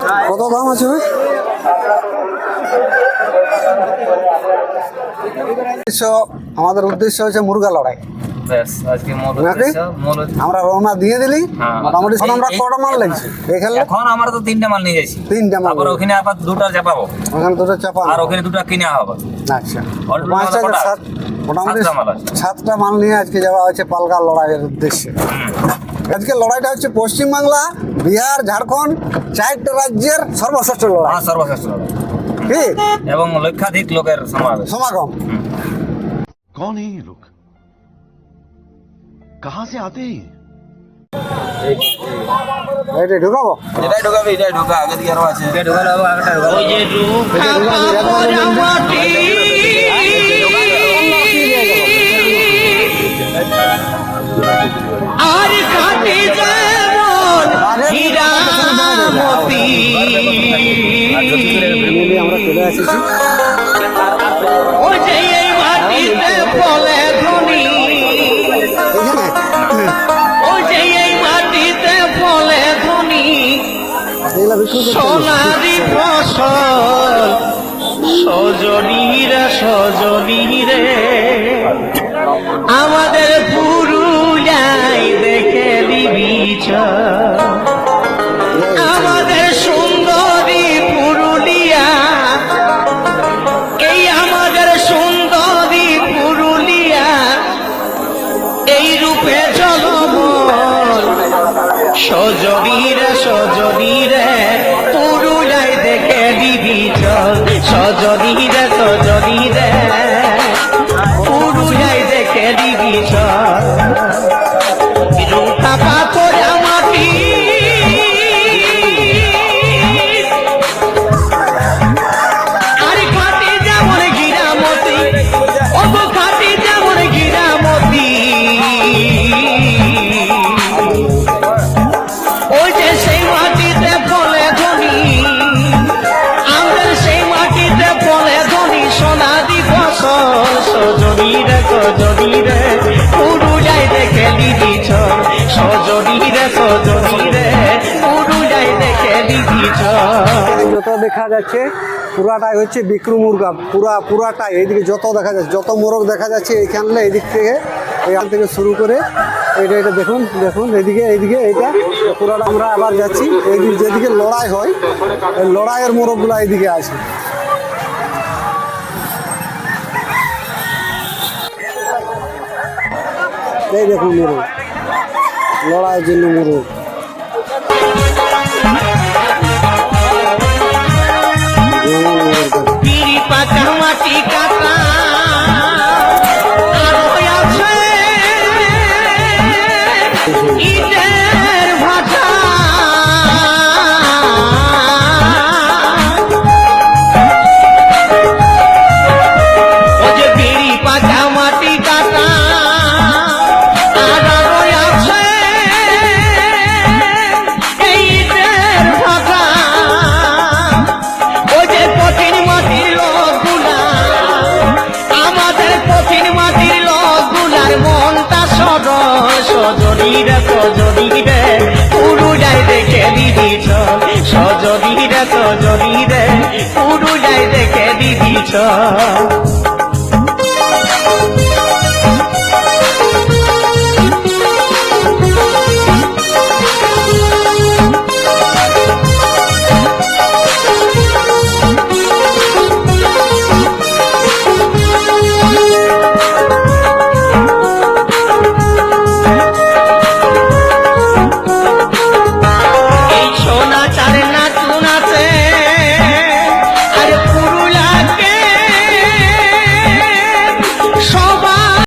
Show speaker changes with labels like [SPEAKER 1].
[SPEAKER 1] কত দাম আছে আমাদের উদ্দেশ্য হচ্ছে মুরগা লড়াই। রওনা দিয়ে দিলি
[SPEAKER 2] হ্যাঁ।
[SPEAKER 1] মোটামুটি কটা মাল এখন
[SPEAKER 2] তো মাল নিয়ে ওখানে আবার দুটো চাপাবো।
[SPEAKER 1] ওখানে দুটো চাপা
[SPEAKER 2] আর ওখানে দুটো হবে
[SPEAKER 1] আচ্ছা।
[SPEAKER 2] সাতটা মাল
[SPEAKER 1] নিয়ে আজকে যাওয়া পালকা লড়াইয়ের উদ্দেশ্যে। আজকে লড়াইটা হচ্ছে পশ্চিমবাংলা বিহার ঝাড়খন্ড চারটে রাজ্যের সর্বশ্রেষ্ঠ লড়াই।
[SPEAKER 2] হ্যাঁ, সর্বশ্রেষ্ঠ
[SPEAKER 1] লড়াই।
[SPEAKER 2] এবং লক্ষাধিক লোকের
[SPEAKER 1] সমাগম।
[SPEAKER 3] সমাগম লোক कहां से आते हैं ये?
[SPEAKER 1] এইটা ঢুকাবো
[SPEAKER 2] এটাই ঢোকাবে এটাই ঢোকা আগে দিকে আরো আছে এটা ঢোকালে হবে আগেটা ঢোকাবে ওই যে
[SPEAKER 1] এটা ঢুকাবি, একবারে বলবি।
[SPEAKER 4] আর ঘাটে যেমন হীরামতি
[SPEAKER 1] Finally আমরা চলে এসেছি
[SPEAKER 4] সোনারি ফসল, সজনীরে সজনীরে। আমাদের পুরুলাই দেখে দিবি আমাদের সুন্দরী পুরুলিয়া, এই আমাদের সুন্দরী পুরুলিয়া, এই রূপে জলমল সজনীরে সজনীরে। সজনীরে সজনীরে রে রে রে রে
[SPEAKER 1] যত দেখা যাচ্ছে, পুরাটাই হচ্ছে বিক্রু মুরগা। পুরা, পুরাটাই। এইদিকে যত দেখা যাচ্ছে, যত মোরগ দেখা যাচ্ছে এইখানে এইদিক থেকে এখান থেকে শুরু করে এটা এটা দেখুন দেখুন, এইদিকে এইদিকে, এইটা। পুরাটা আমরা আবার যাচ্ছি। এইদিকে যেদিকে লড়াই হয় লড়াইয়ের মোরগগুলো এইদিকে আছে। এই দেখুন মোরগ লড়াইয়ের জন্য মোরগ
[SPEAKER 4] সজনী রে